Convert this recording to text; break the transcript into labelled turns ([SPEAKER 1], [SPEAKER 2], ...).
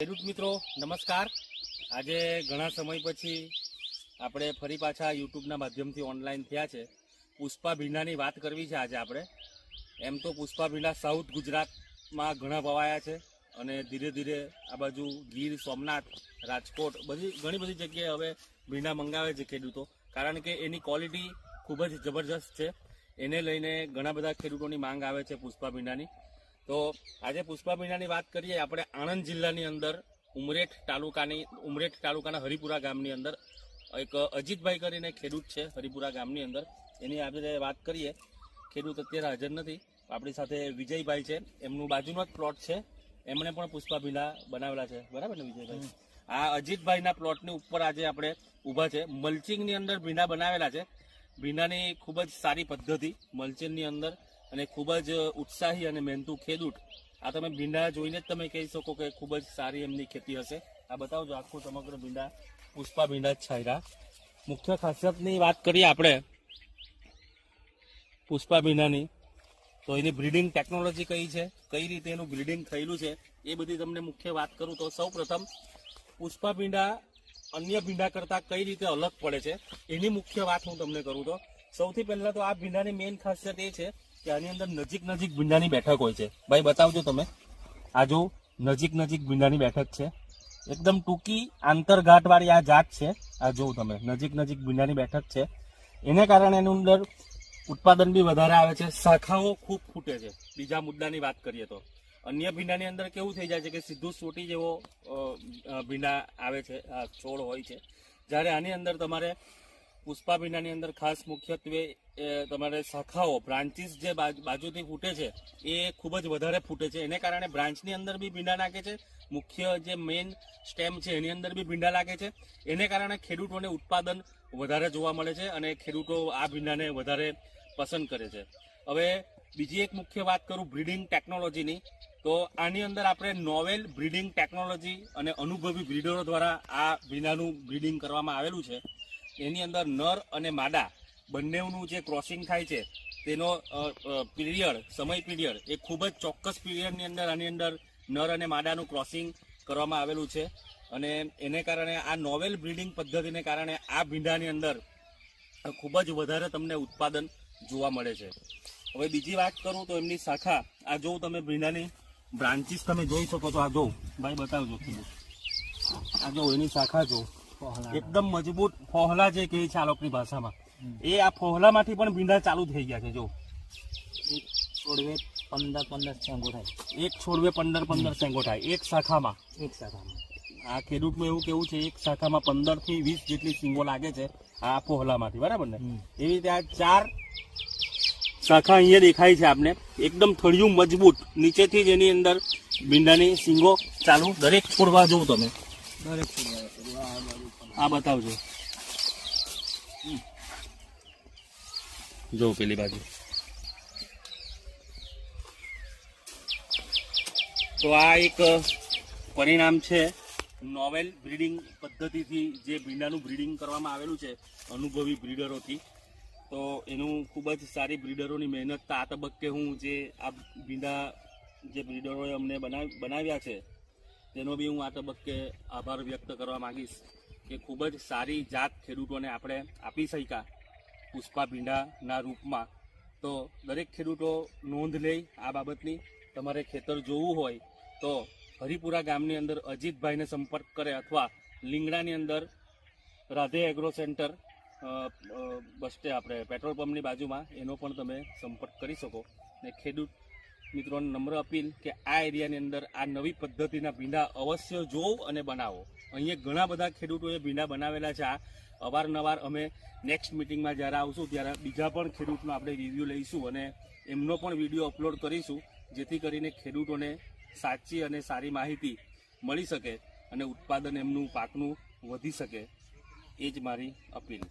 [SPEAKER 1] ખેડૂત મિત્રો, નમસ્કાર. આજે ઘણા સમય પછી આપણે ફરી પાછા યુટ્યુબના માધ્યમથી ઓનલાઈન થયા છે. પુષ્પા ભીંડાની વાત કરવી છે આજે આપણે. એમ તો પુષ્પા ભીંડા સાઉથ ગુજરાતમાં ઘણા વવાયા છે અને ધીરે ધીરે આ બાજુ ગીર, સોમનાથ, રાજકોટ બધી ઘણી બધી જગ્યાએ હવે ભીંડા મંગાવે છે ખેડૂતો. કારણ કે એની ક્વોલિટી ખૂબ જ જબરજસ્ત છે. એને લઈને ઘણા બધા ખેડૂતોની માંગ આવે છે પુષ્પા ભીંડાની. તો આજે પુષ્પા મીણાની વાત કરીએ આપણે આણંદ જિલ્લાની અંદર ઉમરેઠ તાલુકાની ઉમરેઠ તાલુકાના હરિપુરા ગામની અંદર એક અજીતભાઈ કરીને ખેડૂત છે હરિપુરા ગામની અંદર. એની આપણે વાત કરીએ ખેડૂત અત્યારે હાજર નથી આપણી સાથે વિજયભાઈ છે એમનું બાજુનો જ પ્લોટ છે. એમણે પણ પુષ્પા ભીલા બનાવેલા છે. બરાબર ને વિજયભાઈ? આ અજીતભાઈના પ્લોટની ઉપર આજે આપણે ઊભા છે. મલ્ચિંગની અંદર ભીંડા બનાવેલા છે. ભીંડાની ખૂબ જ સારી પદ્ધતિ મલ્ચિંગની અંદર અને ખૂબ જ ઉત્સાહી અને મહેનતુ ખેડૂત. આ તમે ભીંડા જોઈને જ તમે કહી શકો કે ખૂબ જ સારી એમની ખેતી હશે. આ બતાવજો, આખું સમગ્ર ભીંડા, પુષ્પા ભીંડા જ છાયરા. મુખ્ય ખાસિયતની વાત કરીએ આપણે, પુષ્પા ભીંડાની, તો એની બ્રીડિંગ ટેકનોલોજી કઈ છે, કઈ રીતે એનું બ્રીડિંગ થયેલું છે, એ બધી તમને મુખ્ય વાત કરું તો સૌ પ્રથમ, પુષ્પા ભીંડા અન્ય ભીંડા કરતાં કઈ રીતે અલગ પડે છે, એની મુખ્ય વાત હું તમને કરું તો. સૌથી પહેલાં તો આ ભીંડાની મેઇન ખાસિયત એ છે કે આની અંદર નજીક નજીક ભીંડાની બેઠક હોય છે. ભાઈ, બતાવજો તમે. આ જો નજીક નજીક ભીંડાની બેઠક છે. એકદમ ટૂંકી આંતરઘાટવાળી આ જાત છે. આ જોઉં તમે. નજીક નજીક ભીંડાની બેઠક છે. એને કારણે એની અંદર ઉત્પાદન બી વધારે આવે છે. શાખાઓ ખૂબ ફૂટે છે. બીજા મુદ્દાની વાત કરીએ તો. અન્ય ભીંડાની અંદર કેવું થઈ જાય છે કે સીધું સોટી જેવો ભીંડા આવે છે. છોડ હોય છે. જ્યારે આની અંદર તમારે પુષ્પા ભીંડાની અંદર ખાસ મુખ્યત્વે તમારે શાખાઓ, બ્રાન્ચીસ જે બાજુથી ફૂટે છે, એ ખૂબ જ વધારે ફૂટે છે. એને કારણે બ્રાન્ચની અંદર બી ભીંડા નાખે છે. મુખ્ય જે મેઇન સ્ટેમ છે, એની અંદર બી ભીંડા લાગે છે. એને કારણે ખેડૂતોને ઉત્પાદન વધારે જોવા મળે છે અને ખેડૂતો આ ભીંડાને વધારે પસંદ કરે છે. હવે બીજી એક મુખ્ય વાત કરું બ્રીડિંગ ટેકનોલોજીની. તો આની અંદર આપણે નોવેલ બ્રીડિંગ ટેકનોલોજી અને અનુભવી બ્રીડરો દ્વારા આ ભીંડાનું બ્રીડિંગ કરવામાં આવેલું છે. એની અંદર નર અને માદા બંનેનું જે ક્રોસિંગ થાય છે, તેનો પીરિયડ સમય પીરિયડ એ ખૂબ જ ચોક્કસ પીરિયડની અંદર આની અંદર નર અને માદાનું ક્રોસિંગ કરવામાં આવેલું છે. અને એને કારણે આ નોવેલ બ્રીડિંગ પદ્ધતિને કારણે આ ભીંડાની અંદર ખૂબ જ વધારે તમને ઉત્પાદન જોવા મળે છે. હવે બીજી વાત કરું તો એમની શાખા, આ જોઉં તમે ભીંડાની બ્રાન્ચીસ તમે જોઈ શકો છો, આ જોઉં ભાઈ બતાવજો. આ જો એની શાખા જો. એકદમ મજબૂત ફોહલા જે કહે છે આ લોકોની ભાષામાં એ આ ફોહલામાંથી પણ ભીંડા ચાલુ થઈ ગયા છે જો.
[SPEAKER 2] છોડવે પંદર પંદર સેંગો થાય.
[SPEAKER 1] એક છોડવે પંદર પંદર સેંગો થાય એક શાખામાં.
[SPEAKER 2] એક શાખામાં.
[SPEAKER 1] આ ખેડૂતનું એવું કેવું છે એક શાખામાં પંદરથી વીસ જેટલી સિંગો લાગે છે આ ફોહલામાંથી બરાબર ને? એવી રીતે આ ચાર શાખા અહીંયા દેખાય છે આપને. એકદમ થળિયું મજબૂત નીચેથી જ એની અંદર ભીંડાની સિંગો ચાલુ દરેક છોડવા જોઉં તમે.
[SPEAKER 2] દરેક આ.
[SPEAKER 1] બતાવજો. જો પેલી બાજુ તો આ એક પરિણામ છે નોવેલ બ્રીડિંગ પદ્ધતિથી જે ભીંડાનું બ્રીડિંગ કરવામાં આવેલું છે અનુભવી બ્રીડરોથી તો એનું ખૂબ જ સારી બ્રીડરોની મહેનત આ તબક્કે હું જે આ ભીંડા જે બ્રીડરોએ અમને બનાવ, બનાવ્યા છે તેનો બી હું આ તબક્કે આભાર વ્યક્ત કરવા માગીશ કે ખૂબ જ સારી જાત ખેડૂતોને આપણે આપી શક્યા પુષ્પા ભીંડાના રૂપમાં. તો દરેક ખેડૂતો નોંધ લે આ બાબતની. તમારે ખેતર જોવું હોય તો હરિપુરા ગામની અંદર અજીતભાઈને સંપર્ક કરે અથવા લીંગડાની અંદર રાધે એગ્રો સેન્ટર બસ આપણે પેટ્રોલ પંપની બાજુમાં એનો પણ તમે સંપર્ક કરી શકો. ને ખેડૂત મિત્રોને નમ્ર અપીલ કે આ એરિયાની અંદર આ નવી પદ્ધતિના ભીંડા અવશ્ય જોવો અને બનાવો. અહીંયા ઘણા બધા ખેડૂતોએ ભીંડા બનાવેલા છે. અવારનવાર અમે નેક્સ્ટ મિટિંગમાં જ્યારે આવશું ત્યારે બીજા પણ ખેડૂતનો આપણે રિવ્યૂ લઈશું અને એમનો પણ વીડિયો અપલોડ કરીશું, જેથી કરીને ખેડૂતોને સાચી અને સારી માહિતી મળી શકે અને ઉત્પાદન એમનું પાકનું વધી શકે. એ જ મારી અપીલ.